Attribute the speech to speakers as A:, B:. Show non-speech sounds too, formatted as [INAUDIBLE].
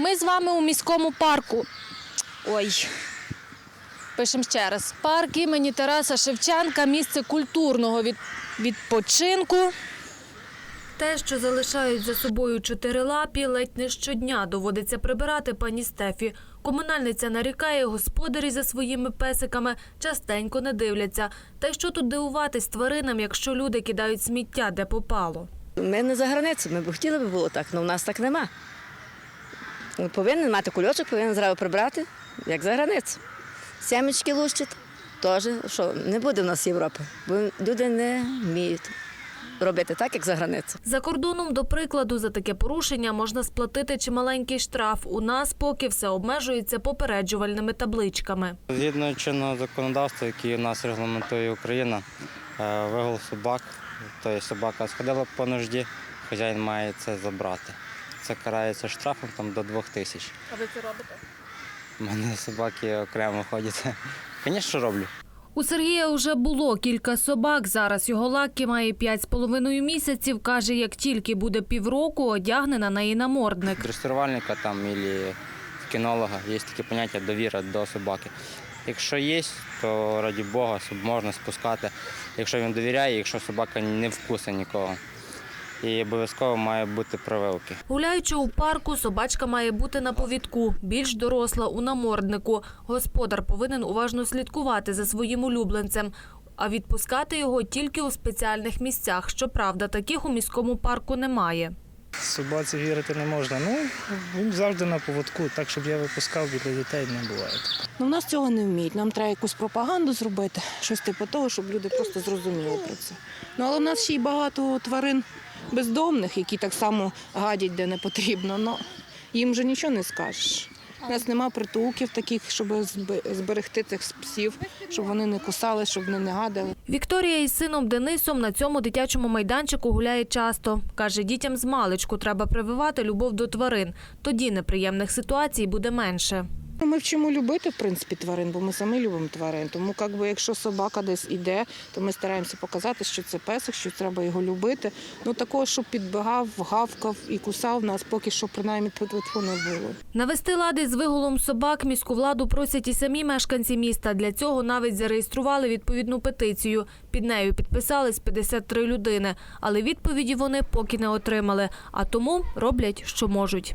A: Ми з вами у міському парку. Ой. Пишемо ще раз. Парк імені Тараса Шевченка, місце культурного від... відпочинку. Те, що залишають за собою чотирилапі, ледь не щодня доводиться прибирати пані Стефі. Комунальниця нарікає, господарі за своїми песиками частенько не дивляться. Та й що тут дивуватись тваринам, якщо люди кидають сміття, де попало.
B: Ми не за границю, ми б хотіли би було так, але в нас так нема. Повинен мати кульочок, повинен зразу прибрати, як за границю. Сямечки лущить, теж, що не буде в нас Європи, бо люди не вміють робити так, як за границю.
A: За кордоном, до прикладу, за таке порушення можна сплатити чималенький штраф. У нас поки все обмежується попереджувальними табличками.
C: Згідно чинного законодавства, яке у нас регламентує Україна, е, вигул собак, тобто собака сходила по нужді, хазяїн має це забрати. Це карається штрафом там, до двох тисяч.
A: А ви це робите?
C: У мене собаки окремо ходять. [LAUGHS] Звісно, роблю.
A: У Сергія вже було кілька собак. Зараз його лакі має п'ять з половиною місяців. Каже, як тільки буде півроку, одягне на неї намордник.
C: Дресирувальника там або кінолога є таке поняття довіра до собаки. Якщо є, то раді Бога можна спускати. Якщо він довіряє, якщо собака не вкусить нікого. І обов'язково має бути прививки.
A: Гуляючи у парку, собачка має бути на повідку, більш доросла у наморднику. Господар повинен уважно слідкувати за своїм улюбленцем, а відпускати його тільки у спеціальних місцях. Щоправда, таких у міському парку немає.
D: Собаці вірити не можна. Ну, він завжди на поводку, так, щоб я випускав біля дітей, не буває.
E: Ну, в нас цього не вміють. Нам треба якусь пропаганду зробити, щось типу того, щоб люди просто зрозуміли про це. Ну, але в нас ще й багато тварин бездомних, які так само гадять, де не потрібно. Ну, їм же нічого не скажеш. У нас нема притулків таких, щоб зберегти цих псів, щоб вони не кусали, щоб вони не гадали.
A: Вікторія із сином Денисом на цьому дитячому майданчику гуляє часто. Каже, дітям з маличку треба прививати любов до тварин. Тоді неприємних ситуацій буде менше.
E: Ну, Ми вчимо любити, в принципі, тварин, бо ми самі любимо тварин. Тому, як би, якщо собака десь іде, то ми стараємося показати, що це песик, що треба його любити. Ну такого, щоб підбігав, гавкав і кусав нас, поки що принаймні тьфу-тьфу не було.
A: Навести лади з вигулом собак міську владу просять і самі мешканці міста. Для цього навіть зареєстрували відповідну петицію. Під нею підписались 53 людини, але відповіді вони поки не отримали, а тому роблять, що можуть.